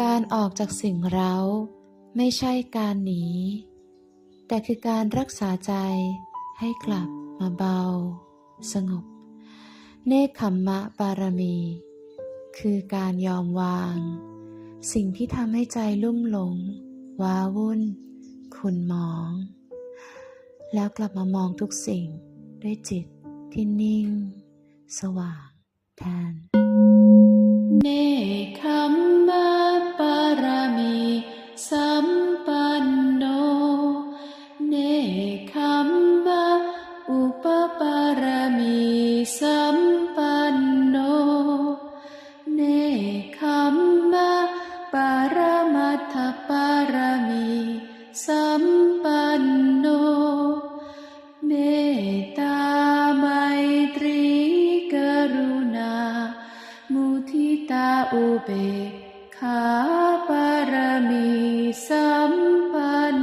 การออกจากสิ่งเร้า ไม่ใช่การหนี แต่คือการรักษาใจให้กลับมาเบา สงบ เนคขมมะบารมี คือการยอมวาง สิ่งที่ทำให้ใจลุ่มหลง ว้าวุ่นขุนหมอง แล้วกลับมามองทุกสิ่งด้วยจิตที่นิ่ง สว่างแทนเน สัมปันโน เนคขมมะปารมัตถปารมีสัมปันโน เมตตาไมตรีกรุณา มุทิตาอุเบกขาปารมีสัมปัน